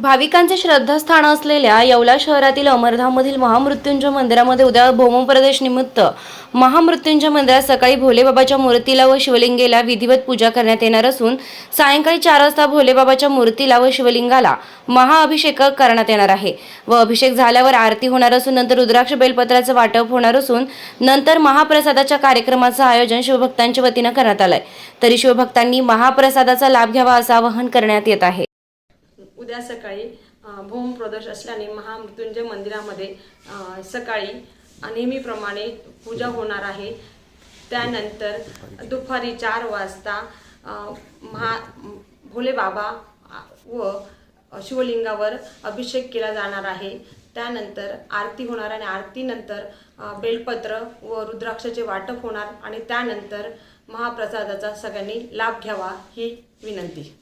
भाविकांचे श्रद्धास्थान असलेल्या येवला शहरातील अमरधाममधील महामृत्यूंच्या मंदिरामध्ये उद्या भौमप्रदेश निमित्त महामृत्युंजय मंदिरात सकाळी भोलेबाबाच्या मूर्तीला व शिवलिंगेला विधिवत पूजा करण्यात येणार असून सायंकाळी चार वाजता भोलेबाबाच्या मूर्तीला व शिवलिंगाला महाअभिषेक करण्यात येणार आहे व अभिषेक झाल्यावर आरती होणार असून नंतर रुद्राक्ष बेलपत्राचं वाटप होणार असून नंतर महाप्रसादाच्या कार्यक्रमाचं आयोजन शिवभक्तांच्या वतीनं करण्यात आलंय. तरी शिवभक्तांनी महाप्रसादाचा लाभ घ्यावा असं आवाहन करण्यात येत आहे. उद्या सकाळी भूम भूमप्रदोष असल्याने महामृत्युंजय मंदिरामध्ये सकाळी नेहमीप्रमाणे पूजा होणार आहे. त्यानंतर दुपारी चार वाजता महा भोलेबाबा बाबा व शिवलिंगावर अभिषेक केला जाणार आहे. त्यानंतर आरती होणार आणि आरतीनंतर बेलपत्र व रुद्राक्षाचे वाटप होणार आणि त्यानंतर महाप्रसादाचा सगळ्यांनी लाभ घ्यावा ही विनंती.